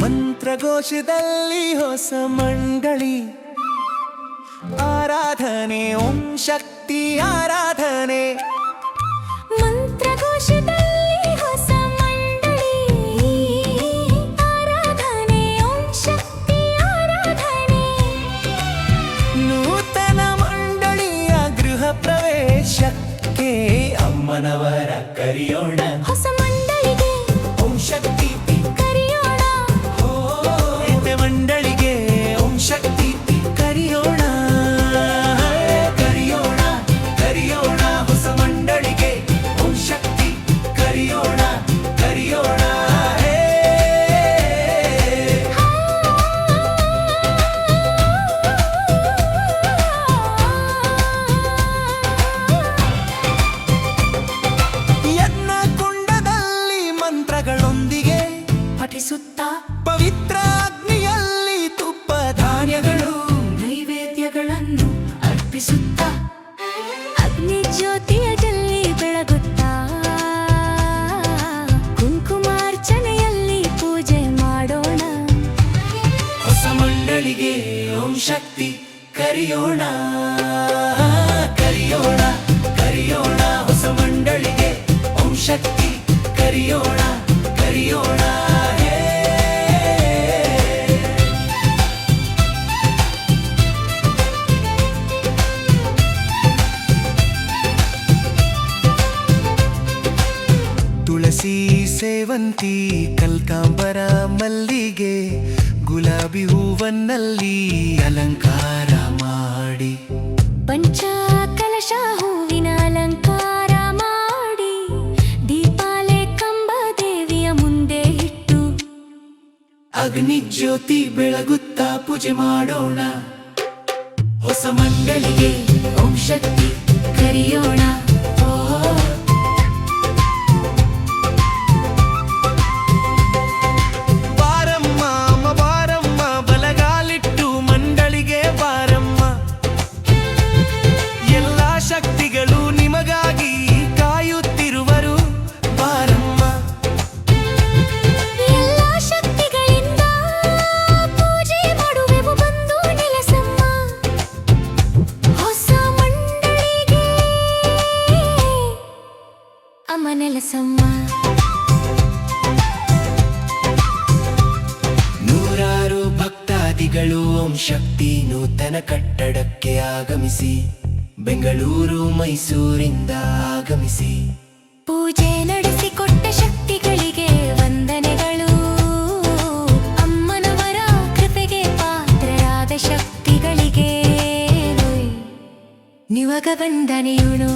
ಮಂತ್ರಘೋಷದಲ್ಲಿ ಹೊಸ ಮಂಡಳಿ. ಆರಾಧನೆ ಓಂ ಶಕ್ತಿ ಆರಾಧನೆ. ಮಂತ್ರಘೋಷದಲ್ಲಿ ಹೊಸ ಮಂಡಳಿ. ಆರಾಧನೆ ಓಂ ಶಕ್ತಿ ಆರಾಧನೆ. ನೂತನ ಮಂಡಳಿಯ ಗೃಹ ಪ್ರವೇಶಕ್ಕೆ ಅಮ್ಮನವರ ಕರಿಯೋಣ. ಹೊಸ ಮಂತ್ರಗಳೊಂದಿಗೆ ಪಠಿಸುತ್ತಾ ಪವಿತ್ರ ಅಗ್ನಿಯಲ್ಲಿ ತುಪ್ಪ ಧಾನ್ಯಗಳು ನೈವೇದ್ಯಗಳನ್ನು ಅರ್ಪಿಸುತ್ತಾ ಅಗ್ನಿ ಜ್ಯೋತಿಯ ಜಲ್ಲಿ ಬೆಳಗುತ್ತಾ ಕುಂಕುಮಾರ್ಚನೆಯಲ್ಲಿ ಪೂಜೆ ಮಾಡೋಣ. ಹೊಸ ಮಂಡಳಿಗೆ ಓಂ ಶಕ್ತಿ ಕರಿಯೋಣ ಕರಿಯೋಣ ಕರೆಯೋಣ. ಸೇವಂತಿ ಕಲ್ಕಾಂಬರ ಮಲ್ಲಿಗೆ ಗುಲಾಬಿ ಹೂವನ್ನಲ್ಲಿ ಅಲಂಕಾರ ಮಾಡಿ. ಪಂಚ ಕಲಶ ಹೂವಿನ ಅಲಂಕಾರ ಮಾಡಿ ದೀಪಾಲೆ ಕಂಬ ದೇವಿಯ ಮುಂದೆ ಇಟ್ಟು. ಅಗ್ನಿ ಜ್ಯೋತಿ ಬೆಳಗುತ್ತಾ ಪೂಜೆ ಮಾಡೋಣ. ಹೊಸ ಮಂಡಳಿಗೆ ಓಂ ಶಕ್ತಿ ಕರೆಯೋಣ. ನೆಲೆಸಮ್ಮ ನೂರಾರು ಭಕ್ತಾದಿಗಳು ಓಂ ಶಕ್ತಿ ನೂತನ ಕಟ್ಟಡಕ್ಕೆ ಆಗಮಿಸಿ ಬೆಂಗಳೂರು ಮೈಸೂರಿಂದ ಆಗಮಿಸಿ. ಪೂಜೆ ನಡೆಸಿಕೊಟ್ಟ ಶಕ್ತಿಗಳಿಗೆ ವಂದನೆಗಳು. ಅಮ್ಮನವರ ಕೃಪೆಗೆ ಪಾತ್ರರಾದ ಶಕ್ತಿಗಳಿಗೆ. ನಿವಗ ವಂದನೆಯುಳು